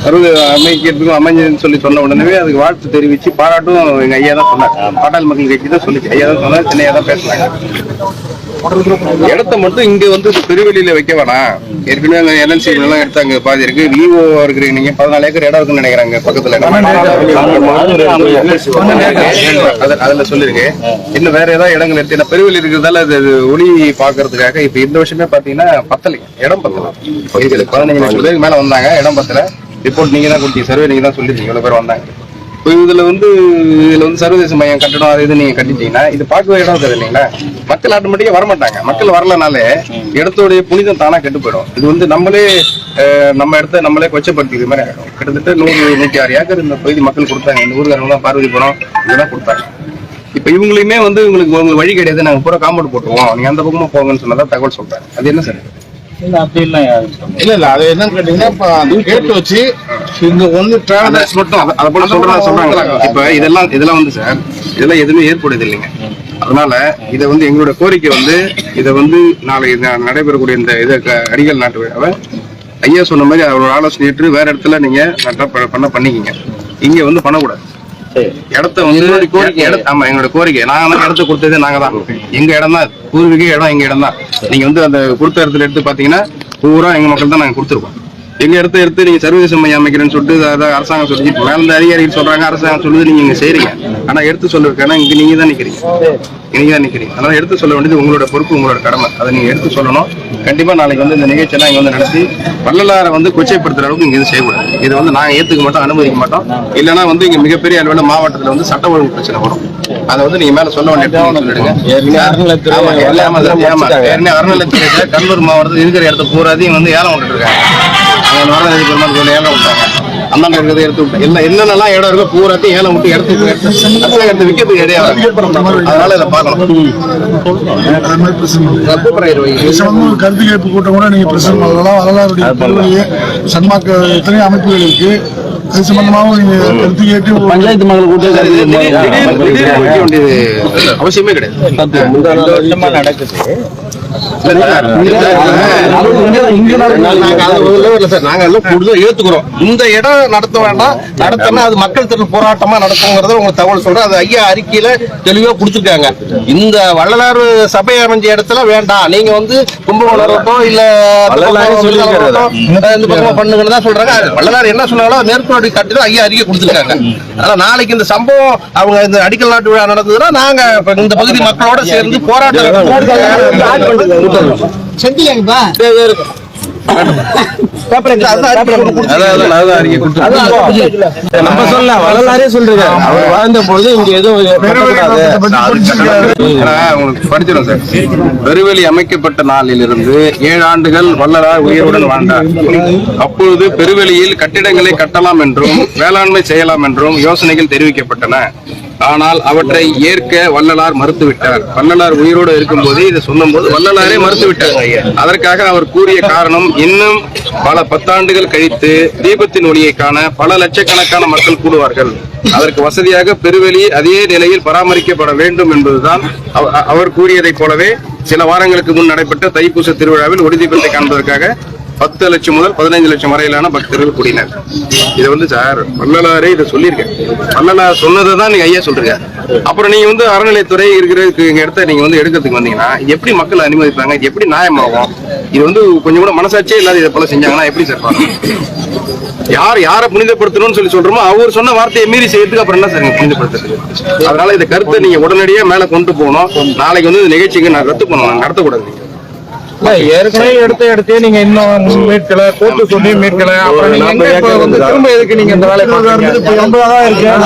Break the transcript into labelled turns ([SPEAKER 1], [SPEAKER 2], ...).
[SPEAKER 1] அறுபது அமைக்கிறதுக்கும் அமைஞ்சதுன்னு சொல்லி சொன்ன உடனே அதுக்கு வாழ்த்து தெரிவிச்சு பாராட்டும் எங்க ஐயா தான் சொன்னார். பாட்டாளி மக்கள் கட்சி தான் சொல்லிச்சு. ஐயா தான் சொன்னார் சின்ன ஐயா தான் பேசினாங்க. இடத்த மட்டும் இங்க வந்து பெருவெளியில வைக்க வேணாம். ஏற்கனவே அங்க என்எல்சி எல்லாம் எடுத்தாங்க பாதி இருக்கு. விவோ இருக்கிறீங்க நீங்க பதினாலு ஏக்கர் இடம் இருக்குன்னு நினைக்கிறாங்க பக்கத்துல. அது- அதுல சொல்லிருக்கு இன்னும் வேற ஏதாவது இடங்கள் ஏன்னா பெருவெளி இருக்கிறதால அது ஒளி பாக்குறதுக்காக இப்ப இந்த வருஷமே பாத்தீங்கன்னா பத்தலை. இடம் பத்தல. பதினஞ்சு லட்சம் பேருக்கு மேல வந்தாங்க இடம் பத்தல. ரிப்போர்ட் நீங்க தான் கொடுத்தீங்க. சர்வே நீங்க தான் சொல்லிருக்கீங்க இவ்வளவு பேர் வந்தாங்க. இப்போ இதுல வந்து இதுல வந்து சர்வதேச மையம் கட்டணம் அது இது நீங்க கட்டிட்டீங்கன்னா இது பார்க்கவே இடம் இருக்காது இல்லைங்களா? மக்கள் ஆட்டோமேட்டிக்கா வரமாட்டாங்க. மக்கள் வரலனாலே இடத்தோடைய புனிதம் தானா கெட்டு போயிடும். இது வந்து நம்மளே நம்ம இடத்த நம்மளே கொச்சப்படுத்திக்கிற மாதிரி ஆகிடும் கிட்டத்தட்ட நூறு நூத்தி ஆறு ஏக்கர் இந்த பகுதி மக்கள் கொடுத்தாங்க. இந்த ஊருக்காரங்க தான் பார்வதிபுரம் இதெல்லாம் கொடுத்தாங்க. இப்ப இவங்களையுமே வந்து உங்களுக்கு உங்களுக்கு வழி கிடையாது. நாங்க பூரா காம்பவுண்ட் போட்டுருவோம். நீங்க அந்த பக்கமா போங்கன்னு சொன்னதா தகவல் சொல்றாங்க. அது என்ன சார்?
[SPEAKER 2] இல்ல அப்படி.
[SPEAKER 3] இல்ல இல்ல அது என்னன்னு கேட்டீங்கன்னா இப்ப அந்த கேட் வச்சு இங்க ஒண்ணு
[SPEAKER 1] அந்த
[SPEAKER 3] டிராவல்
[SPEAKER 1] மட்டும் அத- போல சொல்றதா சொல்றாங்க இப்ப இதெல்லாம் இதெல்லாம் வந்து சார் இதெல்லாம் எதுவுமே ஏற்படுது இல்லைங்க அதனால இத வந்து எங்களோட கோரிக்கை வந்து இத வந்து நாளை நடைபெறக்கூடிய இந்த இதை அடிகள் நாட்டு விழாவை ஐயா சொன்ன மாதிரி அவரோட ஆலோசனை ஏற்று வேற இடத்துல நீங்க பண்ண பண்ணிக்கிங்க இங்க வந்து பண்ணக்கூடாது. இடத்த வந்து
[SPEAKER 2] கோரிக்கை.
[SPEAKER 1] ஆமா எங்களோட கோரிக்கை. நாங்க தான் இடத்த கொடுத்ததே நாங்க தான். எங்க இடம் தான். பூர்வீக இடம் எங்க இடம் தான். நீங்க வந்து அந்த கொடுத்த இடத்துல எடுத்து பாத்தீங்கன்னா பூரா எங்க மக்கள் தான் நாங்க கொடுத்துருக்கோம். எங்க இடத்த எடுத்து நீங்க சர்வதேச மையம் அமைக்கிறேன்னு சொல்லிட்டு அரசாங்கம் சொல்லி மேல இருந்து அதிகாரிகள் சொல்றாங்க அரசாங்கம் சொல்லுது நீங்க இங்க செய்றீங்க. ஆனா எடுத்து சொல்லிருக்கேன்னா இங்க நீங்க தான் நிக்கிறீங்க. நீங்க தான் நிக்கிறீங்க. அதனால எடுத்து சொல்ல வேண்டியது உங்களோட பொறுப்பு உங்களோட கடமை. அதை நீங்க எடுத்து சொல்லணும். கண்டிப்பா நாளைக்கு வந்து இந்த நிகழ்ச்சியெல்லாம் இங்க வந்து நடத்தி வள்ளலாரை வந்து கொச்சைப்படுத்துற அளவுக்கு இங்க இது செய்யக்கூடாது. இதை வந்து நாங்க ஏத்துக்க மாட்டோம் அனுமதிக்க மாட்டோம். இல்லைன்னா வந்து இங்க மிகப்பெரிய அளவில் மாவட்டத்துல வந்து சட்ட ஒழுங்கு பிரச்சனை வரும். அதை வந்து நீங்க மேல சொல்ல வேண்டிய சொல்லிடுங்க. அறநிலையத்துறையில கண்ணூர் மாவட்டத்தில் இருக்கிற இடத்த பூராதையும் வந்து ஏலம் பெருமாள் கோயில் ஏலம் விட்டாங்க அண்ணன் இருக்கிறத எடுத்து எல்லாம் என்னென்னலாம் இடம் இருக்கோ பூராத்தையும் ஏலம் விட்டு இடத்து எடுத்து அரசாங்கத்தை விற்கிறதுக்கு இடையாங்க அதனால இதை
[SPEAKER 4] ஒரு கருத்து கேட்பு கூட்டம் கூட நீங்க வரலாறுடைய பெருமையை சன்மார்க்க எத்தனையோ அமைப்புகள் இருக்கு. அது சம்பந்தமாவும் நீங்க கருத்து கேட்டு
[SPEAKER 2] பஞ்சாயத்து மக்கள் கூட்டம்
[SPEAKER 1] அவசியமே கிடையாது.
[SPEAKER 2] நடக்குது.
[SPEAKER 1] இல்ல சார்,
[SPEAKER 3] நாங்க அது முதல்ல இல்ல சார். நாங்க எல்லாம் கூடுதல் ஏத்துக்கிறோம். இந்த இடம் நடத்த வேண்டாம். நடத்தினா அது மக்கள் திறன் போராட்டமா நடத்துங்கிறத உங்களுக்கு தகவல் சொல்றேன். அது ஐயா அறிக்கையில தெளிவா கொடுத்துருக்காங்க. இந்த வள்ளலார் சபை அமைஞ்ச இடத்துல வேண்டாம். நீங்க வந்து இருக்கட்டும் இல்ல இந்த பக்கமா பண்ணுங்கன்னு தான் சொல்றாங்க. அது வள்ளலார் என்ன சொன்னாங்களோ மேற்கொண்டு காட்டி ஐயா அறிக்கை கொடுத்துருக்காங்க. அதனால நாளைக்கு இந்த சம்பவம் அவங்க இந்த அடிக்கல் நாட்டு விழா நடந்ததுன்னா நாங்க இந்த பகுதி மக்களோட சேர்ந்து போராட்டம்
[SPEAKER 1] கொடுத்து
[SPEAKER 2] நம்ம சொல்ல வரலாறே சொல்றாரு அவர் வாழ்ந்த பொழுது இங்க எதுவும் கட்டக்கூடாது.
[SPEAKER 4] பத்தி படிச்சிருக்காரு.
[SPEAKER 1] ஆனா, உங்களுக்கு படிச்சிடும் சார். பெருவெளி அமைக்கப்பட்ட நாளிலிருந்து ஏழு ஆண்டுகள் வள்ளலார் உயிருடன் வாழ்ந்தார். அப்பொழுது பெருவெளியில் கட்டிடங்களை கட்டலாம் என்றும் வேளாண்மை செய்யலாம் என்றும் யோசனைகள் தெரிவிக்கப்பட்டன. ஆனால் அவற்றை ஏற்க வள்ளலார் மறுத்துவிட்டார். வள்ளலார் உயிரோடு இருக்கும்போது இதை சொல்லும்போது வள்ளலாரே மறுத்துவிட்டார். அதற்காக அவர் கூறிய காரணம் இன்னும் பல பத்தாண்டுகள் கழித்து தீபத்தின் ஒளியை காண பல லட்சக்கணக்கான மக்கள் கூடுவார்கள். அதற்கு வசதியாக பெருவெளி அதே நிலையில் பராமரிக்கப்பட வேண்டும் என்பதுதான் அவர் கூறியதைப் போலவே சில வாரங்களுக்கு முன் நடைபெற்ற தைப்பூச திருவிழாவில் ஒளிதீபத்தை காண்பதற்காக பத்து லட்சம் முதல் பதினைந்து லட்சம் வரையிலான பக்தர்கள் கூடினர். இது வந்து சார் வள்ளலாரே இதை சொல்லியிருக்கேன் வள்ளலார் சொன்னதை தான் நீங்க ஐயா சொல்றீங்க. அப்புறம் நீங்க வந்து அறநிலைத்துறை இருக்கிறதுக்கு எங்க இடத்த நீங்க வந்து எடுக்கிறதுக்கு வந்தீங்கன்னா எப்படி மக்கள் அனுமதிப்பாங்க? இது எப்படி நியாயமாகும்? இது வந்து கொஞ்சம் கூட மனசாட்சியே இல்லாத இதை போல செஞ்சாங்கன்னா எப்படி சார் யார் யாரை புனிதப்படுத்தணும்னு சொல்லி சொல்றோமோ அவர் சொன்ன வார்த்தையை மீறி செய்யறதுக்கு அப்புறம் என்ன சார் நீங்க புனிதப்படுத்துறது? அதனால இந்த கருத்தை நீங்க உடனடியாக மேல கொண்டு போகணும். நாளைக்கு வந்து இந்த நிகழ்ச்சிக்கு நான் ரத்து பண்ணணும். நடத்தக்கூடாது.
[SPEAKER 5] ஏற்கனவே எடுத்த இடத்தையே நீங்க இன்னும் மீட்கல கோர்ட்டு சொல்லி மீட்கல. அப்புறம் நீங்க எங்க வந்து திரும்ப எதுக்கு நீங்க இந்த வேலையை பாக்குறீங்க